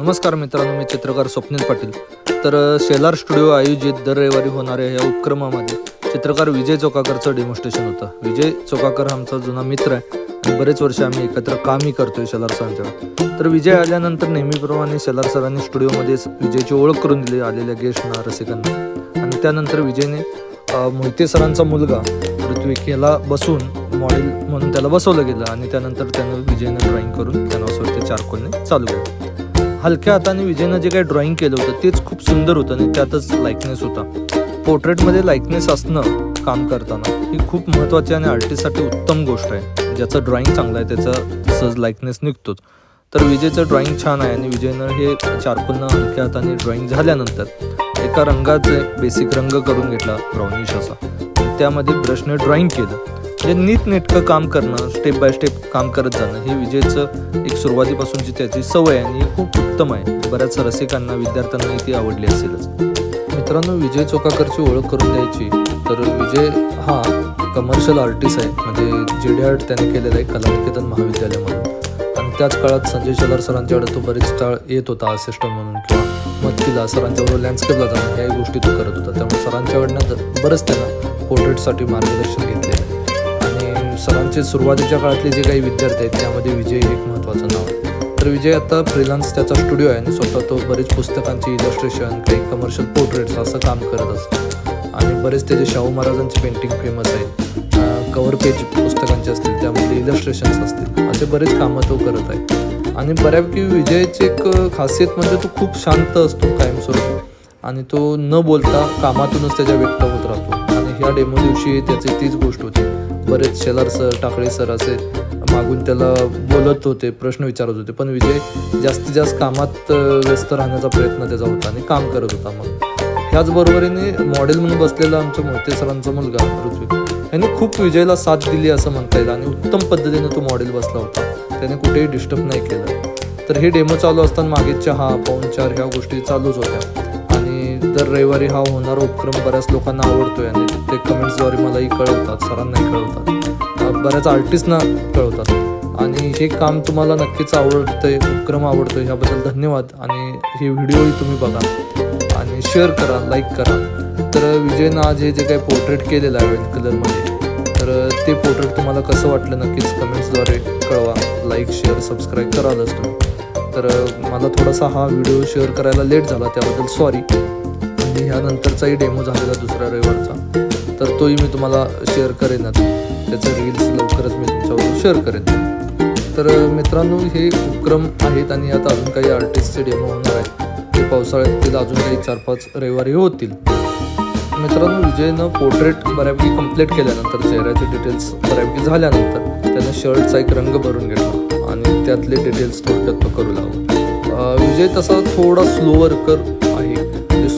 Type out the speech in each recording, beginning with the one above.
नमस्कार मित्रांनो मी चित्रकार स्वप्नील पाटील. तर शेलार स्टुडिओ आयोजित दर रविवारी होणाऱ्या या उपक्रमामध्ये चित्रकार विजय चोकाकरचं डेमॉन्स्ट्रेशन होतं. विजय चोकाकर आमचा जुना मित्र आहे आणि बरेच वर्ष आम्ही एकत्र कामही करतोय शेलार सरांच्या. तर विजय आल्यानंतर नेहमीप्रमाणे शेलार सरांनी स्टुडिओमध्ये विजयची ओळख करून दिली आलेल्या गेस्टना रसिकांना आणि त्यानंतर विजयने मोहिते सरांचा मुलगा ऋत्विक याला बसून मॉडेल म्हणून त्याला बसवलं गेलं आणि त्यानंतर त्यानं विजयनं ड्रॉईंग करून कॅनव्हासवरती चारकोलने चालू केलं. हलक्या हाताने विजयनं जे काही ड्रॉइंग केलं होतं तेच खूप सुंदर होतं आणि त्यातच लाईकनेस होता. पोर्ट्रेटमध्ये लाईकनेस असणं काम करताना ही खूप महत्त्वाची आणि आर्टिस्टसाठी उत्तम गोष्ट आहे. ज्याचं ड्रॉइंग चांगलं आहे त्याचा सहज लाईकनेस निघतोच. तर विजयचं ड्रॉइंग छान आहे आणि विजयनं हे चारकोलनं हलक्या हाताने ड्रॉइंग झाल्यानंतर एका रंगाचे एक बेसिक रंग करून घेतला ब्राउनिश असा. त्यामध्ये ब्रशने ड्रॉइंग केलं. म्हणजे नीटनेटकं काम करणं स्टेप बाय स्टेप काम करत जाणं हे विजयचं एक सुरुवातीपासूनची त्याची सवय आहे आणि ही खूप उत्तम आहे. बऱ्याच रसिकांना विद्यार्थ्यांनाही ती आवडली असेलच. मित्रांनो विजय चोकाकरची ओळख करून द्यायची तर विजय हा कमर्शियल आर्टिस्ट आहे. म्हणजे जे डी आर्ट त्याने केलेलं आहे कलानिकेतन महाविद्यालयामधून आणि त्याच काळात संजय शेलार सरांच्याकडे तो बरेच काळ येत होता असिस्टंट म्हणून किंवा मदतीला सरांच्याबरोबर लँडस्केपला जाणं याही गोष्टी तो करत होता. त्यामुळे सरांच्याकडनं बरंच त्यांना पोर्ट्रेटसाठी मार्गदर्शन घेतलेलं आहे. सरांचे सुरुवातीच्या काळातले जे काही विद्यार्थी आहेत त्यामध्ये विजय एक महत्त्वाचं नाव आहे. तर विजय आता फ्रीलान्स त्याचा स्टुडिओ आहे आणि स्वतः तो बरेच पुस्तकांची इलस्ट्रेशन काही कमर्शियल पोर्ट्रेट्स असं काम करत असतो. आणि बरेच त्याचे शाहू महाराजांचे पेंटिंग फेमस आहेत. कवर पेज पुस्तकांचे असतील त्यामध्ये इलस्ट्रेशन्स असतील. असे बरेच कामं तो करत आहे. आणि बऱ्यापैकी विजयची एक खासियत म्हणजे तो खूप शांत असतो कायमस्वरूपी. आणि तो न बोलता कामातूनच त्याच्या व्यक्त होत राहतो. आणि ह्या डेमो दिवशी त्याची तीच गोष्ट होती. बरेच शेलार सर टाकळे सर असे मागून त्याला बोलत होते प्रश्न विचारत होते. पण विजय जास्तीत जास्त कामात व्यस्त राहण्याचा प्रयत्न त्याचा होता आणि काम करत होता मग. ह्याचबरोबरीने मॉडेल म्हणून बसलेला आमच्या मोहिते सरांचा मुलगा पृथ्वी. यांनी खूप विजयला साथ दिली असं म्हणता येईल आणि उत्तम पद्धतीने तो मॉडेल बसला होता. त्याने कुठेही डिस्टर्ब नाही केलं. तर हे डेमो चालू असताना मागे चहा चार ह्या गोष्टी चालूच होत्या. दर रविवारी हा होणारा उपक्रम बऱ्याच लोकांना आवडतोय आणि ते कमेंट्सद्वारे मलाही कळवतात सरांनाही कळवतात. बऱ्याच आर्टिस्टना कळवतात. आणि हे काम तुम्हाला नक्कीच आवडतंय उपक्रम आवडतोय ह्याबद्दल धन्यवाद. आणि हे व्हिडिओही तुम्ही बघा. आणि शेअर करा लाईक करा. तर विजयनं आज हे जे काही पोर्ट्रेट केलेलं आहे रेड कलरमध्ये तर ते पोर्ट्रेट तुम्हाला कसं वाटलं नक्कीच कमेंट्सद्वारे कळवा. लाईक शेअर सबस्क्राईब करालच तुम्ही. तर मला थोडासा हा व्हिडिओ शेअर करायला लेट झाला त्याबद्दल सॉरी आणि ह्यानंतरचाही डेमो झालेला दुसऱ्या रविवारचा. तर तोही मी तुम्हाला शेअर करेनच त्याचं रील्स लवकरच मी तुमच्यावर शेअर करेन. तर मित्रांनो हे उपक्रम आहेत आणि आता अजून काही आर्टिस्टचे डेमो होणार आहेत. ते पावसाळ्यातील अजून काही चार पाच रविवारी होतील. मित्रांनो विजयनं पोर्ट्रेट बऱ्यापैकी कंप्लीट केल्यानंतर चेहऱ्याचे डिटेल्स बऱ्यापैकी झाल्यानंतर त्यानं शर्टचा एक रंग भरून घेतला आणि त्यातले डिटेल्स थोडक्यात तो करू लागला. विजय तसा थोडा स्लो वर्कर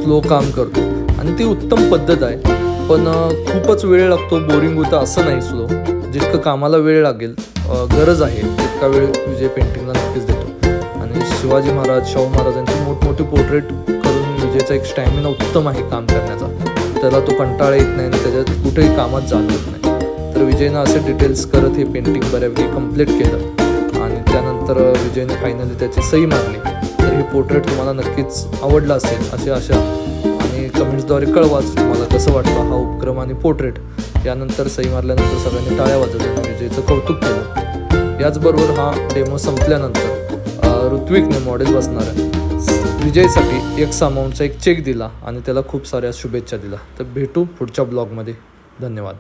स्लो काम करतो. आणि ती उत्तम पद्धत आहे. पण खूपच वेळ लागतो बोरिंग होतं असं नाही स्लो जितकं कामाला वेळ लागेल गरज आहे तितका वेळ विजय पेंटिंगला नक्कीच देतो. आणि शिवाजी महाराज शाहू महाराजांचे मोठमोठे पोर्ट्रेट करून विजयचा एक स्टॅमिना उत्तम आहे काम करण्याचा. त्याला तो कंटाळा येत नाही आणि त्याच्यात कुठेही कामात जाणवत नाही. तर विजयनं असे डिटेल्स करत हे पेंटिंग बऱ्यापैकी कंप्लीट केलं. आणि त्यानंतर विजयने फायनली त्याची सही मारली हे पोर्ट्रेट तुम्हाला नक्कीच आवडला असेल अशी आशा आणि कमेंट्सद्वारे कळवाच तुम्हाला कसं वाटलं हा उपक्रम आणि पोर्ट्रेट यानंतर सही मारल्यानंतर सगळ्यांनी टाळ्या वाजवल्या. म्हणजे विजयचं कौतुक केलं. याचबरोबर हा डेमो संपल्यानंतर ऋत्विकने मॉडेल बसणार. आहे विजयसाठी एक अमाऊंटचा एक चेक दिला आणि त्याला खूप साऱ्या शुभेच्छा दिला तर भेटू पुढच्या ब्लॉगमध्ये धन्यवाद.